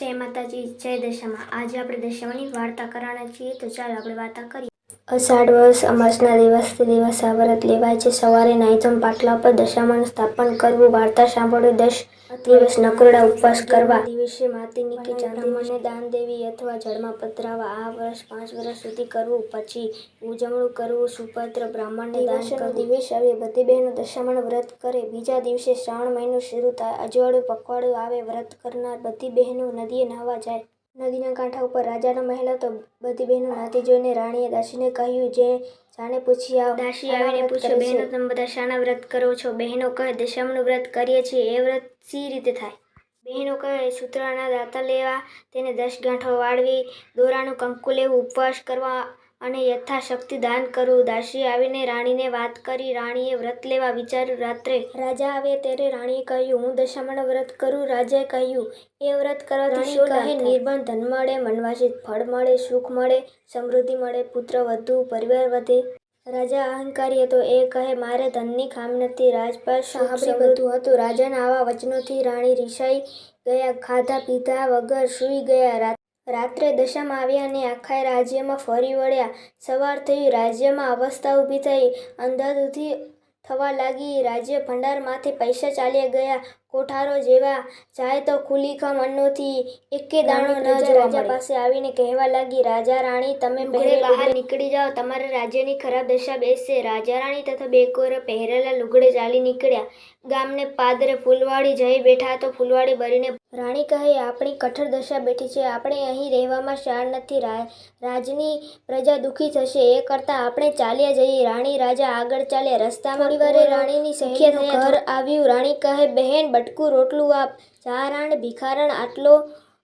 જય માતાજી, જય દશામાં. આજે આપણે દશામાની વાર્તા કરવાના છીએ, તો ચાલો આપણે વાર્તા કરીએ. અષાઢ વર્ષ અમાસના દિવસથી દિવસ આ વ્રત લેવાય છે. સવારે નાઈધમ પાટલા પર દશામાનું સ્થાપન કરવું, વાર્તા સાંભળો દસ દિવસ નકરડા ઉપવાસ કરવા દિવસે માતીની કે ચાંદીને દાન દેવી અથવા જળમાં પધરાવા આ વર્ષ પાંચ વર્ષ સુધી કરવું પછી ઉજવણું કરવું સુપત્ર બ્રાહ્મણને દાન કરવું. દિવસ આવે બધી બહેનો દશામણ વ્રત કરે. બીજા દિવસે શ્રાવણ મહિનો શરૂ થાય અજવાળું પખવાડું આવે વ્રત કરનાર બધી બહેનો નદીએ નહાવા જાય. નદીના કાંઠા ઉપર રાજાનો મહેલ હતો. બધી બહેનો નાતી જોઈને રાણીએ દાસીને કહ્યું જે જાણે પૂછી આવ. દાસી આવીને પૂછ્યો બહેનો તમે બધા શાના વ્રત કરો છો? બહેનો કહે દશમનું વ્રત કરીએ છીએ. એ વ્રત સી રીતે થાય? બહેનો કહે સૂત્રના દાંતા લેવા તેને દસ ગાંઠો વાળવી દોરાનું કંકુ લેવું ઉપવાસ કરવા અને યથાશક્તિ દાન કરવું દાસી આવીને રાણીને વાત કરી. રાણીએ વ્રત લેવા વિચાર્યું. રાત્રે રાજા આવે ત્યારે રાણીએ કહ્યું હું દશામાનું વ્રત કરું. રાજાએ કહ્યું એ વ્રત કરવાથી શું કહે નિર્બંધ ધન મળે મનવાસિત ફળ મળે સુખ મળે સમૃદ્ધિ મળે પુત્ર વધુ પરિવાર વધે. રાજા અહંકારી હતો. એ કહે મારે ધનની ખામી નથી. રાજપાસ સાંભળી બધું હતું. રાજાના આવા વચનોથી રાણી રિસાઈ ગયા. ખાધા પીધા વગર સૂઈ ગયા. રાત રાત્રે દશામાં આવ્યા અને આખા રાજ્યમાં ફરી વળ્યા. સવાર થયું રાજ્યમાં અવસ્થા ઊભી થઈ. અંધાધૂંધી થવા લાગી. રાજ્ય ભંડારમાંથી પૈસા ચાલ્યા ગયા. કોઠારો જેવા જાય તો ખુલી ખમ અન્નોથી એકે દાણો ન જ રાજા પાસે આવીને કહેવા લાગી રાજા રાણી તમે પહેરે બહાર નીકળી જાઓ તમારા રાજ્યની ખરાબ દશા બેસશે. રાજા રાણી તથા બે કોર પહેરેલા લુગડે ચાલી નીકળ્યા. ગામને પાદરે ફૂલવાડી જઈ બેઠા તો ફૂલવાડી ભરીને રાણી કહે આપણી કઠોર દશા બેઠી છે આપણે અહીં રહેવામાં શાળ નથી. રાજની પ્રજા દુઃખી થશે. એ કરતાં આપણે ચાલ્યા જઈએ. રાણી રાજા આગળ ચાલ્યા. રસ્તામાં રાણીની સહેલીનું ઘર આવ્યું. રાણી કહે બહેન બટકું રોટલું આપ. ચારાણ ભિખારણ આટલો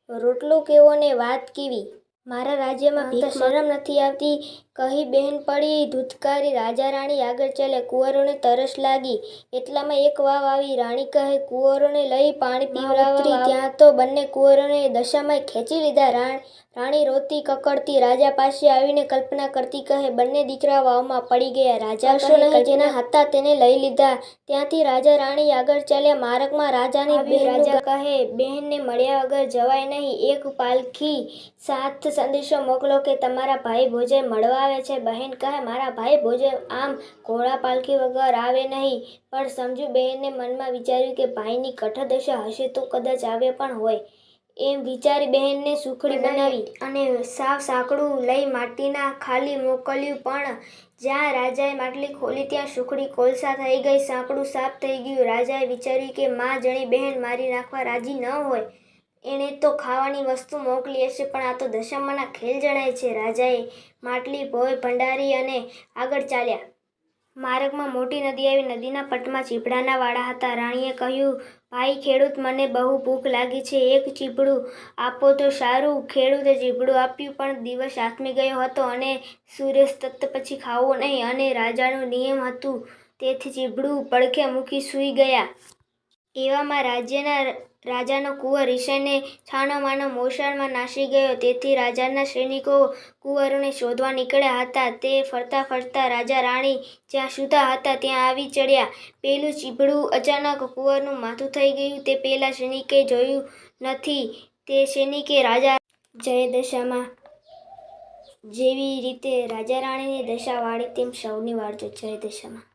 રોટલો કેવો ને વાત કેવી? મારા રાજ્યમાં ભીખ શરમ નથી આવતી. કહી બહેન પડી ધૂતકારી રાજા રાણી આગળ ચાલે કુંવરોને તરસ લાગી. એટલામાં એક વાવ આવી રાણી કહે કુંવરોને લઈ પાણી પીવડાવવા ત્યાં તો બંને કુંવરોને દશામાં ખેંચી લીધા. રાણ રાણી રોતી કકડતી રાજા પાસે આવીને કલ્પના કરતી કહે બંને દીકરા વાવમાં પડી ગયા. રાજા કહે જેના હતા તેને લઈ લીધા. ત્યાંથી રાજા રાણી આગળ ચાલ્યા. માર્ગમાં રાજાની બહેન રાજા કહે બહેનને મળ્યા વગર જવાય નહીં. એક પાલખી સાથ સંદેશો મોકલો કે તમારા ભાઈ ભોજે મળવા આવે છે. બહેન કહે મારા ભાઈ ભોજે આમ ઘોડા પાલખી વગર આવે નહીં. પણ સમજુ બહેને મનમાં વિચાર્યું કે ભાઈની કઠોર દશા હશે તો કદાચ આવે પણ હોય. એમ વિચારી બહેનને સુખડી બનાવી. અને સાવ સાંકડું લઈ માટીના ખાલી મોકલ્યું પણ જ્યાં રાજાએ માટલી ખોલી ત્યાં સુખડી કોલસા થઈ ગઈ સાંકડું સાફ થઈ ગયું. રાજાએ વિચાર્યું કે માં જણી બહેન મારી નાખવા રાજી ન હોય. એણે તો ખાવાની વસ્તુ મોકલી હશે, પણ આ તો દશામાના ખેલ જણાય છે. રાજાએ માટલી, ભોય, ભંડારી અને આગળ ચાલ્યા. માર્ગમાં મોટી નદી આવી. નદીના પટમાં ચીપડાના વાળા હતા. રાણીએ કહ્યું, ભાઈ, ખેડૂત, મને બહુ ભૂખ લાગી છે. એક ચીપડું આપો તો સારું. ખેડૂતે ચીપડું આપ્યું, પણ દિવસ આથમી ગયો હતો અને સૂર્યાસ્ત પછી ખાવું નહીં અને રાજાનું નિયમ હતું, તેથી ચીપડું પડખે મૂકી સૂઈ ગયા. એવામાં રાજ્યના રાજાનો કુંવર રિસાઈને છાનોમાનો મોસાળમાં નાસી ગયો. તેથી રાજાના સૈનિકો કુંવરોને શોધવા નીકળ્યા હતા. તે ફરતા ફરતા રાજા રાણી જ્યાં સુધા હતા ત્યાં આવી ચડ્યા. પેલું ચીભડું અચાનક કુંવરનું માથું થઈ ગયું. તે પહેલાં સૈનિકે જોયું નથી. તે સૈનિકે રાજા જય દશામાં જેવી રીતે રાજા રાણીની દશા વાળી તેમ સૌની વાળજો જય દશામાં